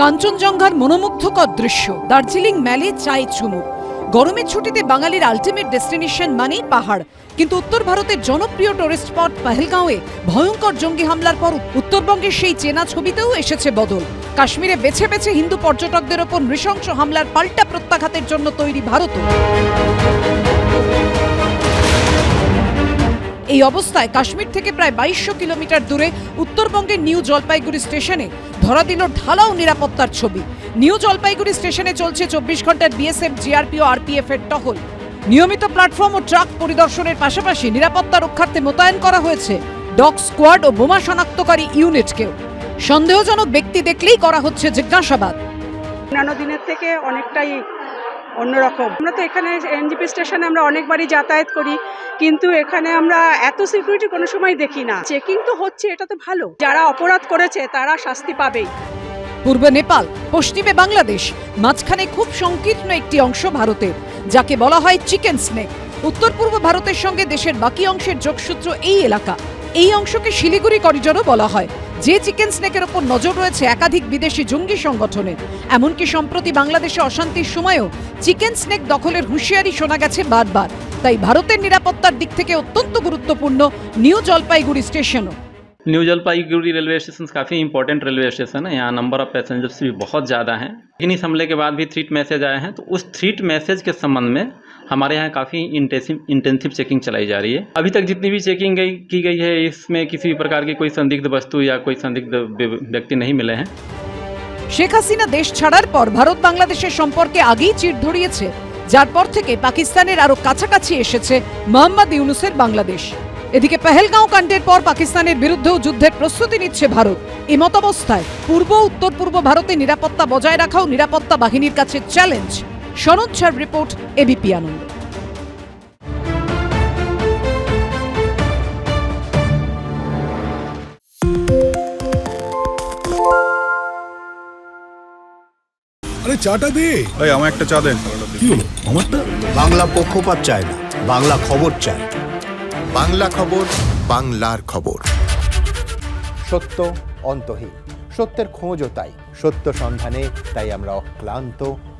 কাঞ্চনজঙ্ঘার মনোমুগ্ধকর দৃশ্য। দার্জিলিং ম্যালে চায় চুমুক গরমের ছুটিতে বাঙালির আলটিমেট ডেস্টিনেশন মানেই পাহাড়। কিন্তু উত্তর ভারতের জনপ্রিয় টুরিস্ট স্পট পাহেলগাঁওয়ে ভয়ঙ্কর জঙ্গি হামলার পর উত্তরবঙ্গের সেই চেনা ছবিতেও এসেছে বদল। কাশ্মীরে বেছে বেছে হিন্দু পর্যটকদের ওপর নৃশংস হামলার পাল্টা প্রত্যাঘাতের জন্য তৈরি ভারতও। এই অবস্থায় কাশ্মীর থেকে প্রায় বাইশশো কিলোমিটার দূরে উত্তরবঙ্গের নিউ জলপাইগুড়ি স্টেশনে ধরা দিল ঢালাও নিরাপত্তার ছবি। নিউ জলপাইগুড়ি স্টেশনে চলছে চব্বিশ ঘণ্টার বিএসএফ, জিআরপি ও আরপিএফ এর টহল। নিয়মিত প্ল্যাটফর্ম ও ট্রাক পরিদর্শনের পাশাপাশি নিরাপত্তা রক্ষার্থে মোতায়েন করা হয়েছে ডগ স্কোয়াড ও বোমা শনাক্তকারী ইউনিটকেও। সন্দেহজনক ব্যক্তি দেখলেই করা হচ্ছে জিজ্ঞাসাবাদ। অন্যান্য দিনের থেকে অনেকটাই অন্যরকম। আমরা তো এখানে এনজিপি স্টেশনে আমরা অনেকবারই যাতায়াত করি, কিন্তু এখানে আমরা এত সিকিউরিটি কোনো সময় দেখি না। চেকিং তো হচ্ছে, এটা তো ভালো। যারা অপরাধ করেছে, তারা শাস্তি পাবেই। পূর্বে নেপাল, পশ্চিমে বাংলাদেশ, মাঝখানে খুব সংকীর্ণ একটি অংশ ভারতের, যাকে বলা হয় চিকেন স্নেক। উত্তর পূর্ব ভারতের সঙ্গে দেশের বাকি অংশের যোগসূত্র এই এলাকা। এই অংশকে শিলিগুড়ি করিডোরও বলা হয়। যে চিকেন স্নেকের ওপর নজর রয়েছে একাধিক বিদেশি জঙ্গি সংগঠনের এমনকি সম্প্রতি বাংলাদেশে অশান্তির সময়ও চিকেন স্নেক দখলের হুঁশিয়ারি শোনা গেছে বারবার তাই ভারতের নিরাপত্তার দিক থেকে অত্যন্ত গুরুত্বপূর্ণ নিউ জলপাইগুড়ি স্টেশনও न्यू जलपाईगुड़ी रेलवे स्टेशन काफ़ी इंपॉर्टेंट रेलवे स्टेशन है यहाँ नंबर ऑफ पैसेंजर्स भी बहुत ज़्यादा हैं लेकिन इस हमले के बाद भी थ्रीट मैसेज आए हैं तो उस थ्रीट मैसेज के संबंध में हमारे यहाँ काफ़ी इंटेंसिव इंटेंसिव चेकिंग चलाई जा रही है अभी तक जितनी भी चेकिंग गई की गई है इसमें किसी भी प्रकार की कोई संदिग्ध वस्तु या कोई संदिग्ध व्य- व्यक्ति नहीं मिले हैं শেখ হাসিনা দেশ ছাড়ার পর ভারত বাংলাদেশের সম্পর্কে আগেই চির ধরিয়েছে যার পর থেকে পাকিস্তানের আরো কাছাকাছি এসেছে মোহাম্মদ ইউনুসের বাংলাদেশ এদিকে পেহেলগাঁও কাণ্ডের পর পাকিস্তানের বিরুদ্ধেও যুদ্ধের প্রস্তুতি নিচ্ছে ভারত এমতাবস্থায় পূর্ব উত্তর পূর্ব ভারতে নিরাপত্তা বজায় রাখাও নিরাপত্তা বাহিনীর কাছে চ্যালেঞ্জ সনদ ঝাড় রিপোর্ট এবিপি আনন্দ। আরে চাটা দে। এই আমার একটা চা দেন। কি হলো? আমারটা? বাংলা পক্ষপাত চায় না বাংলা খবর চায়। বাংলা খবর বাংলার খবর। সত্য অন্তহীন সত্যের খোঁজও তাই সত্য সন্ধানে তাই আমরা অক্লান্ত